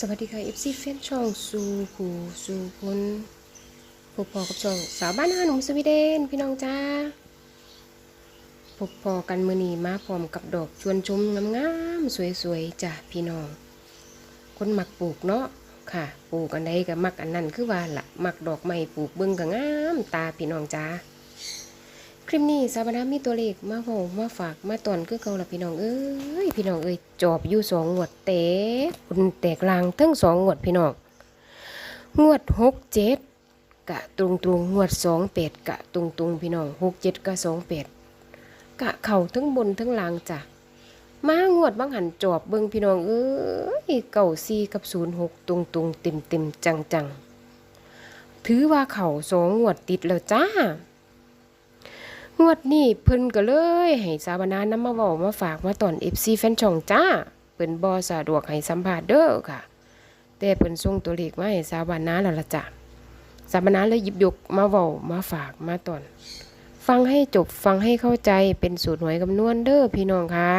สวัสดีค่ะ FC แฟนช่องสู่ผู้สู่คนพบพอกับช่องสาวบ้านนาหนุ่มสวีเดนพี่น้องจ้าพบพอกันมือนีมาพร้อมกับดอกชวนชมงามๆสวยๆจ้ะพี่น้อง คนหมักปลูกเนาะค่ะ ปลูกอันใดก็มักอันนั้นคือว่าละมักดอกไม้ปลูกเบิ่งก็งามตาพี่น้องจ้า คลิปนี้สาบานามีตัวเลขมาโหมาฝากมาตอนคือเก่าละพี่น้องเอ้ยพี่น้องเอ้ยจอบอยู่สองงวดแตกคุณแตกลางทั้งสองงวดพี่น้องงวดหกเจ็ดกะตรงตรงงวดสองแปดกะตรงตรงพี่น้องหกเจ็ดกะสองแปดกะเข่าทั้งบนทั้งล่างจ้ะมางวดบางหันจอบเบิ่งพี่น้องเอ้ยเก่าซีกับศูนย์หกตรงตรงเต็มเต็มจังจังถือว่าเข่าสองงวดติดแล้วจ้า งวดนี้เพิ่นก็เลยให้สาวนานํมาเว้ามาฝากมาตอน FC แฟนช่องจ้าเพิ่นบ่สะดวกให้สัมภาษณ์เด้อค่ะ แต่เพิ่นส่งตัวเลขมาให้สาวนาแล้วล่ะจ้ะสาวนาเลยหยิบยกมาเว้ามาฝากมาตอน ฟังให้จบฟังให้เข้าใจเป็นสูตรหวยคำนวณเด้อพี่น้องค่ะ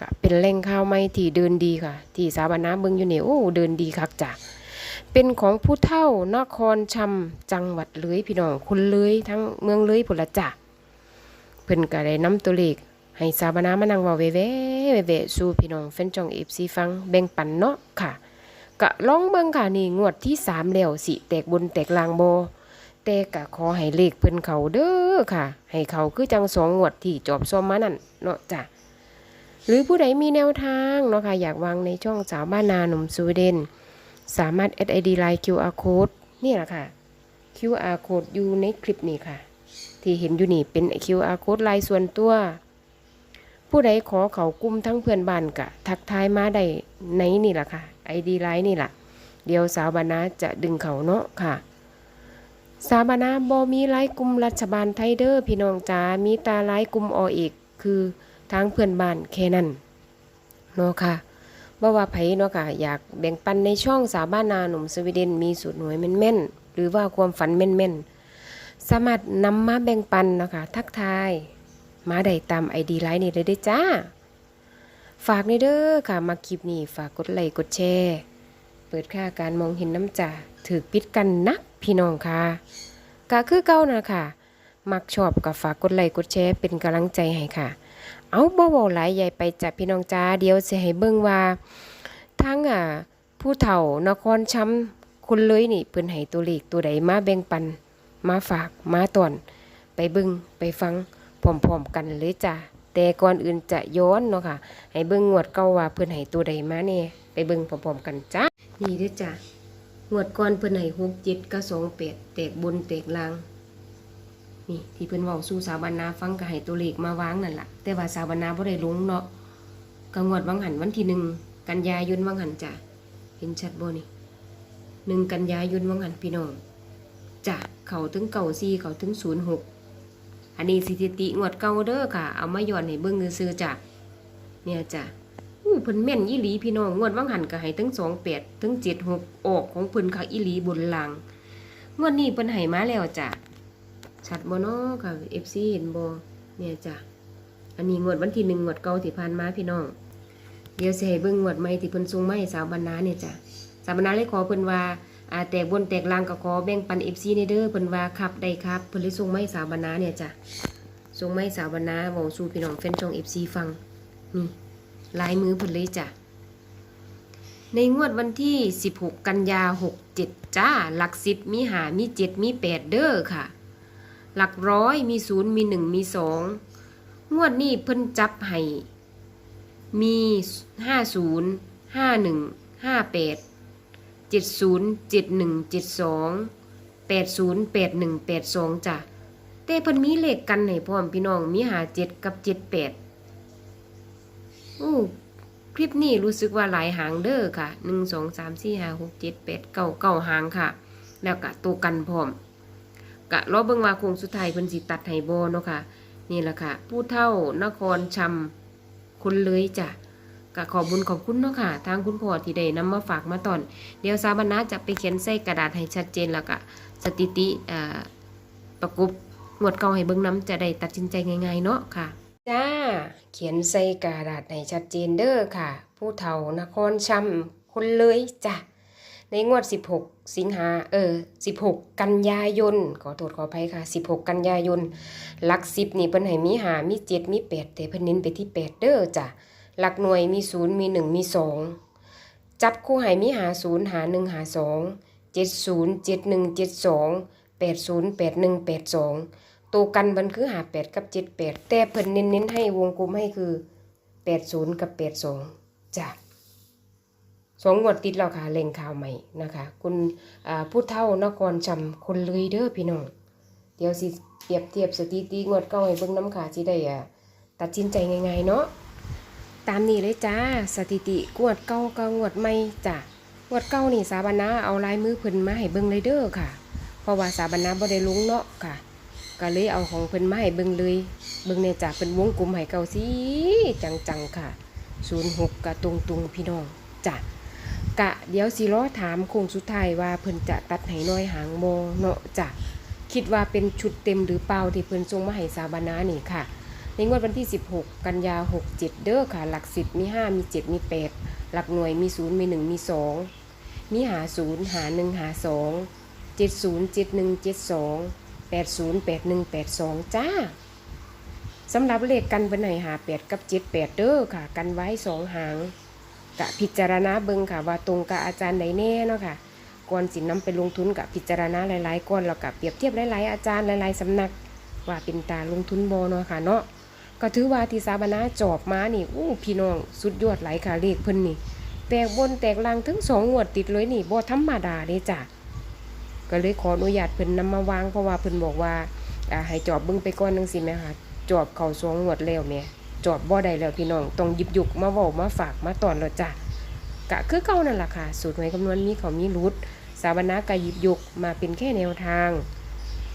ก็เป็นแหล่งข่าวใหม่ที่เดินดีค่ะ ที่สาวนาเบิ่งอยู่นี่โอ้เดินดีคักจ้ะเป็นของผู้เฒ่านครชำจังหวัดเลยพี่น้องคุณเลยทั้งเมืองเลยพุ่นละจ้ะ พิ่นก็ได้นำตัวเลขให้สาบานามานั่งเว้าแว่ๆแว่สู่พี่น้องแฟนช่อง FC ฟังแบ่งปันเนาะค่ะก็ลองเบิ่งค่ะนี่งวดที่3แล้วสิแตกบนแตกล่างบ่แต่ก็ขอให้เลขเพิ่นเขาเด้อค่ะ ให้เขาคือจังสองงวดที่จอบซ้อมมานั่นเนาะจ้ะหรือผู้ใดมีแนวทางเนาะค่ะอยากวางในช่องสาวบ้านนาหนุ่มสวีเดน สามารถ add ID line QR code นี่แหละค่ะ QR code อยู่ในคลิปนี้ค่ะ ที่เห็นอยู่นี่เป็น QR code ลายส่วนตัว ผู้ใดขอเขากลุ่มทั้งเพื่อนบ้านกะ ทักทายมาได้ในนี่แหละค่ะ ID ไลน์นี่แหละเดี๋ยวสาวบานาจะดึงเขาเนาะค่ะ สาวบานาบอมีไลน์กลุ่มรัฐบาลไทยเดอร์พี่น้องจ๋ามีตาไลน์กลุ่มอเอกคือทางเพื่อนบ้านแค่นั้นเนาะค่ะบ่ว่าไผเนาะค่ะอยากแบ่งปันในช่องสาวบ้านนาหนุ่มสวีเดนมีสูตรหน่วยแม่นๆหรือว่าความฝันแม่นๆ สามารถนำมาแบ่งปันนะคะทักทาย มาได้ตามไอดีไลน์นี่เลยเด้จ้า ฝากในเด้อค่ะ มาคลิปนี้ฝากกดไลค์กดแชร์เปิดค่าการมองเห็นน้ำจ่าถือปิดกันนักพี่น้องค่ะก็คือเก้านะค่ะ มักชอบกับฝากกดไลค์กดแชร์เป็นกำลังใจให้ค่ะ เอาบ่เว้าหลายใหญ่ไปจ้ะพี่น้องจ้าเดี๋ยวสิให้เบิ่งว่า ทั้งอะผู้เฒ่านครช้ำคนเลยนี่เพิ่นให้ตัวเลขตัวใดมาแบ่งปัน มาฝากมาตอน ไปบึงไปฟังพร้อมๆกันเลยจ้ะแต่ก่อนอื่นจะย้อนเนาะค่ะ ให้เบิ่งงวดเก่าว่าเพิ่อนให้ตัวใดมาเนี่ยไปเบิ่งพร้อมๆกันจ้ะนี่เด้จ้ะงวดก่อนเพิ่อนให้หกเจ็ดกับสองแปดแตกบนแตกล่างนี่ที่เพิ่อนเว้าสู่สาวบรรณาฟังก็ให้ตัวเลขมาวางนั่นแหละแต่ว่าสาวบรรณาบ่ได้ลงเนาะก็งวดวังหันวันที่หนึ่งกันยายนวังหันจ้ะเห็นชัดบ่นี่หนึ่งกันยายนวังหันพี่น้องจ้ะ เขาถึงเก่าซีเขาถึงศูนย์หกอันนี้สถิติงวดเก่าเด้อค่ะ เอามาย้อนให้เบิ่งซื้อจ้ะเนี่ยจ้ะอู้เพิ่นแม่นอีหลีพี่น้องงวดว่างหันก็ให้ถึงสองแปดถึงเจ็ดหกออกของเพิ่นค่ะอีหลีบนล่างงวดนี้เพิ่นให้มาแล้วจ้ะชัดบ่เนาะค่ะ FC เห็นบ่เนี่ยจ้ะอันนี้งวดวันที่หนึ่งงวดเก่าที่ผ่านมาพี่น้องเดี๋ยวสิให้เบิ่งงวดใหม่ที่เพิ่นส่งมาให้สาวบรรณาเนี่ยจ้ะสาวบรรณาเลยขอเพิ่นว่า อาแตกบนแตกลางก็ขอแบ่งปันเอฟซีในเด้อเพิ่นว่าครับได้ครับเพิ่นเลยส่งไม้สาวบรรณาเนี่ยจ้ะส่งไม้สาวบรรณาเว้าสู่พี่น้องแฟนช่องเอฟซีฟังนี่ลายมือเพิ่นเลยจ้ะในงวดวันที่ 16 กันยา 67 จ้า หลักสิบมีหามี7มี8เด้อค่ะ หลักร้อยมี0มี1มี2งวดนี้เพิ่นจับให้มี50 51 58เจ็ดศูนย์เจ็ดหนึ่งเจ็ดสองแปด ศูนย์แปดหนึ่งแปดสองจ้ะแต่เพิ่นมีเลขกันให้พร้อมพี่น้องมีหาเจ็ดกับเจ็ดแปดอู้คลิปนี้รู้สึกว่าหลายหางเด้อค่ะหนึ่งสองสามสี่ห้าหกเจ็ดแปดเก้าเก้าหางค่ะ แล้วก็ตัวกันพร้อมกะรอเบิ่งว่าโคงสุดท้ายเพิ่นสิตัดให้บ่เนาะค่ะ นี่แหละค่ะ ผู้เฒ่านครชำคนเลยจ้ะ ก็ขอบุญขอบคุณเนาะค่ะ ทางคุณพ่อที่ได้นำมาฝากมาตอน เดี๋ยวสาบรรณาจะไปเขียนใส่กระดาษให้ชัดเจนแล้วก็สถิติประกบงวดเก่าให้เบิ่งน้ำจะได้ตัดสินใจง่ายๆเนาะค่ะ จ้า เขียนใส่กระดาษให้ชัดเจนเด้อค่ะ ผู้เฒ่านครชคนเลยจ้ะในงวด 16 สิงหา เออ 16 กันยายน ขอโทษขออภัยค่ะ 16 กันยายนหลัก10นี่เพิ่นให้มีหามี7มี8แต่เพิ่นเน้นไปที่8เด้อจ้ะ หลักหน่วยมีศูนย์มีหนึ่งมีสองจับคู่หายมีหาศูนย์หาหนึ่งหาสองเจ็ดศูนย์เจ็ดหนึ่งเจ็ดสองแปดศูนย์แปดหนึ่งแปดสองตัวกันมันคือหาแปดกับเจ็ดแปดแต่เพิ่นเน้นเน้นให้วงกลมให้คือแปดศูนย์กับแปดสองจ้ะสองงวดติดแล้วค่ะเล่งข่าวใหม่นะคะ คุณผู้เท่านครจำคนเลยเด้อพี่น้องเดี๋ยวสิเปรียบเทียบสถิติงวดเก้าให้เบิ่งน้ำขาสิได้อะตัดสินใจง่ายๆเนาะ ตามนี้เลยจ้า สถิติงวดเก่ากับงวดใหม่จ้ะงวดเก่านี่สาบานาเอาลายมือเพิ่นมาให้เบิ่งเลยเด้อค่ะ เพราะว่าสาบานาบ่ได้ลงเนาะค่ะ ก็เลยเอาของเพิ่นมาให้เบิ่งเลยเบิ่งเนี่ยจ้ะเพิ่นวงกลมให้เก่าสิจังๆค่ะ06กกะตรงๆพี่น้องจ้ะกะเดี๋ยวสิรอถามโคงสุดท้ายว่าเพิ่นจะตัดให้น้อยหางโมเนาะจ้ะคิดว่าเป็นชุดเต็มหรือเปล่าที่เพิ่นส่งมาให้สาบานานี่ค่ะ ในงวดวันที่ 16 กันยา 67 เด้อค่ะ หลัก 10 มี 5 มี 7 มี 8 หลักหน่วยมี 0 มี 1 มี 2 มีหา 0 หา 1 หา 2 70 71 72 80 81 82 จ้าสำหรับเลขกันเพิ่นให้หา8กับ78เด้อค่ะ กันไว้2หางกะพิจารณาเบิงค่ะ ว่าตรงกับอาจารย์ไหนแน่เนาะค่ะก่อนสินำไปลงทุนกับพิจารณาหลายๆก่อนแล้วกับเปรียบเทียบหลายๆอาจารย์หลายๆสำนัก ว่าเป็นตาลงทุนบ่เนาะค่ะเนาะ ก็ถือว่าที่สาบนาจอบมานี่อู้พี่น้องสุดยอดหลยค่ะเลขเพิ่นนี่ แตกบนแตกล่างถึงสองงวดติดเลยนี่บ่ธรรมดาเด้จ้ะก็เลยขออนุญาตเพิ่นนำมาวางเพราะว่าเพิ่นบอกว่าอ่าให้จอบเบิ่งไปก่อนจังซี่แหมค่ะจอบเข้าสองงวดแล้วแหม่จอบบ่ได้แล้วพี่น้องต้องหยิบยุกมาเว้ามาฝากมาตอนแล้วจ้ะกะคือเก่านั่นแหละค่ะ สูตรหวยคำนวณมีเขามีรุดสาบนากาหยิบยุกมาเป็นแค่แนวทาง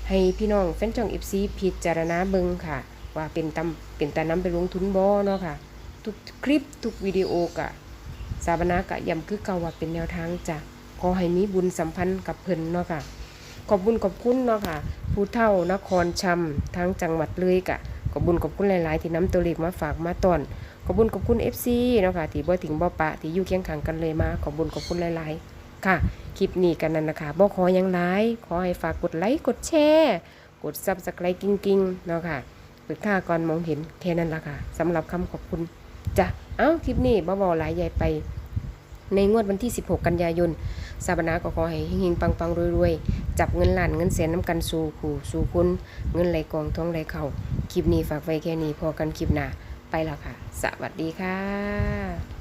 ให้พี่น้องแฟนช่องเอฟซีพิจารณาเบิงค่ะ ว่าเป็นตำเป็นตาน้ำไปลงทุนบ่เนาะค่ะ ทุกคลิปทุกวิดีโอกะสาบนากะย้ำคือเก่าว่าเป็นแนวทางจ้ะขอให้มีบุญสัมพันธ์กับเพิ่นเนาะค่ะ ขอบบุญขอบคุณเนาะค่ะ ผู้เฒ่านครชำทั้งจังหวัดเลยกะขอบบุญขอบคุณหลายๆ ที่นำตัวเลขมาฝากมาตอนขอบคุญขอบคุณ FC เนาะค่ะที่บ่ถึงบ่ปะที่อยู่เคียงข้างกันเลยมาขอบคุญขอบคุณหลายๆ ค่ะ คลิปนี้กันนั่นนะคะบ่ขอหยังหลายขอให้ฝากกดไลค์กดแชร์กด Subscribe กิ้งๆเนาะค่ะ เปิดค่าก่อนมองเห็นแค่นั้นละค่ะสำหรับคำขอบคุณจ้ะเอ้าคลิปนี้บ่บ่หลายใหญ่ไป ในงวดวันที่ 16 กันยายนสาบนาก็ขอให้เฮงๆปังๆรวยๆ จับเงินล้านเงินแสนน้ำกันสู่ขู่สู่คุณเงินไหลกองท้องไหลเข่าคลิปนี้ฝากไว้แค่นี้พอกันคลิปหน้าไปแล้วค่ะ สวัสดีค่ะ